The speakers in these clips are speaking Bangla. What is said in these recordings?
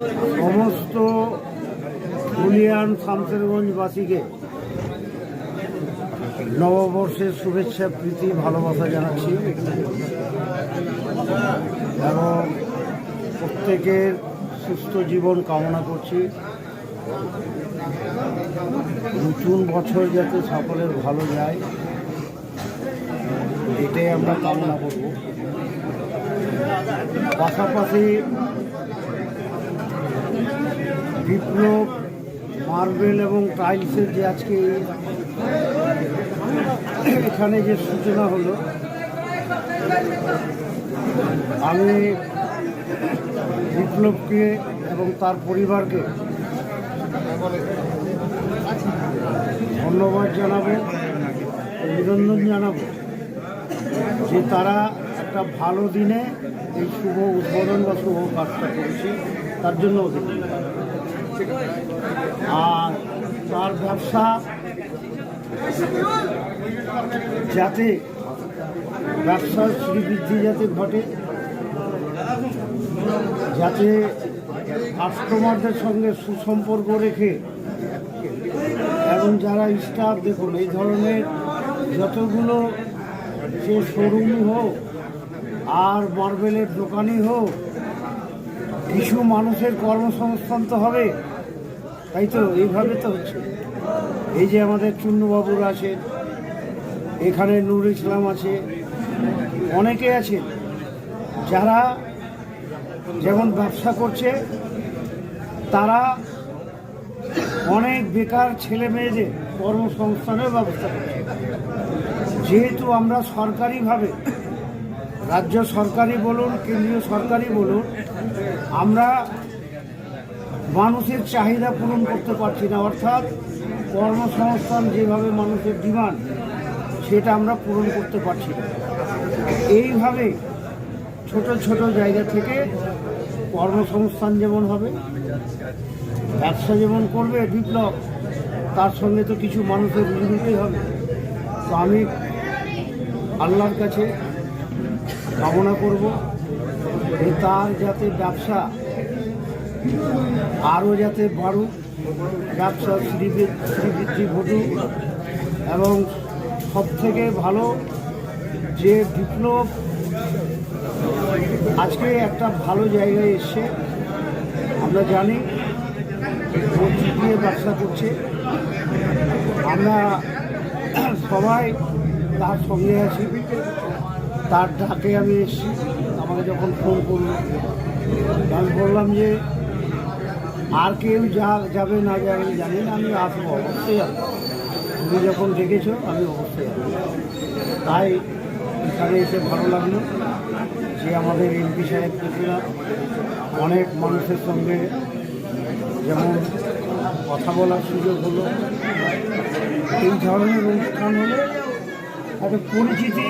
সমস্ত হুলিয়ান শামসেরগঞ্জবাসীকে নববর্ষের শুভেচ্ছা, প্রীতি, ভালোবাসা জানাচ্ছি। এবং প্রত্যেকের সুস্থ জীবন কামনা করছি। নতুন বছর যাতে সকলের ভালো যায়, এটাই আমরা কামনা করব। পাশাপাশি বিপ্লব, মার্বেল এবং টাইলসের যে আজকে এখানে যে সূচনা হলো, আমি বিপ্লবকে এবং তার পরিবারকে ধন্যবাদ জানাব, অভিনন্দন জানাব যে তারা একটা ভালো দিনে এই শুভ উদ্বোধন বা শুভ কাজটা করেছে, তার জন্য অভিনন্দন। আর তার ব্যবসা যাতে ব্যবসার শ্রীবৃদ্ধি যাতে ঘটে, যাতে কাস্টমারদের সঙ্গে সুসম্পর্ক রেখে, এবং যারা স্টাফ দেখুন, এই ধরনের যতগুলো সে শোরুমই হোক আর মার্বেলের দোকানই হোক কিছু মানুষের কর্মসংস্থান তো হবে। তাই তো, এইভাবে তো হচ্ছে। এই যে আমাদের চুন্নবাবুর আছে, এখানে নুর ইসলাম আছে, অনেকে আছে, যারা যেমন ব্যবসা করছে, তারা অনেক বেকার ছেলে মেয়েদের কর্মসংস্থানের ব্যবস্থা করছে। যেহেতু আমরা সরকারিভাবে রাজ্য সরকারি বলুন, কেন্দ্রীয় সরকারি বলুন, আমরা মানুষের চাহিদা পূরণ করতে পারছি না। অর্থাৎ কর্মসংস্থান যেভাবে মানুষের ডিমান্ড, সেটা আমরা পূরণ করতে পারছি না। এইভাবে ছোট ছোট জায়গা থেকে কর্মসংস্থান যেমন হবে, ব্যবসা যেমন করবে বিপ্লব, তার সঙ্গে তো কিছু মানুষের রুজি হবে। তো আমি আল্লাহর কাছে কামনা করব তার যাতে ব্যবসা আরও যাতে বাড়ুক, ব্যবসা শ্রীবৃদ্ধি ঘটুক এবং সব থেকে ভালো যে বিপ্লব আজকে একটা ভালো জায়গায় এসছে, আমরা জানি দিয়ে ব্যবসা করছে। আমরা সবাই তার সঙ্গে আছি। তার ডাকে আমি এসেছি। আমাকে যখন ফোন করল, আমি বললাম যে, আর কেউ যা যাবে না যাবে, আমি জানি না, আমি আসব, অবশ্যই আসব। তুমি যখন ডেকেছো আমি অবশ্যই আসব। তাই এখানে এসে ভালো লাগল যে আমাদের এমপি সাহেব দেখলাম অনেক মানুষের সঙ্গে যেমন কথা বলার সুযোগ হলো। এই ধরনের অনুষ্ঠান হলে একটা পরিচিতি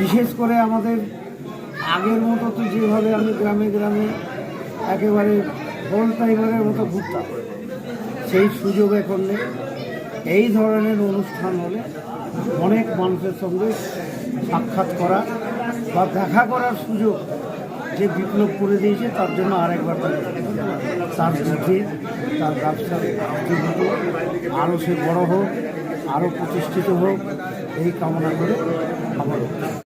বিশেষ করে আমাদের আগের মতো তো যেভাবে আমি গ্রামে গ্রামে একেবারে হোল টাইমারের মতো ঘুরতাম সেই সুযোগ এখন নেই। এই ধরনের অনুষ্ঠান হলে অনেক মানুষের সঙ্গে সাক্ষাৎ করা বা দেখা করার সুযোগ যে বিপ্লব করে দিয়েছে, তার জন্য আরেকবার তার বুদ্ধি, তার ব্যবসার বুদ্ধিগুলো আরও সে বড় হোক, আরও প্রতিষ্ঠিত হোক, এই কামনা করে আমার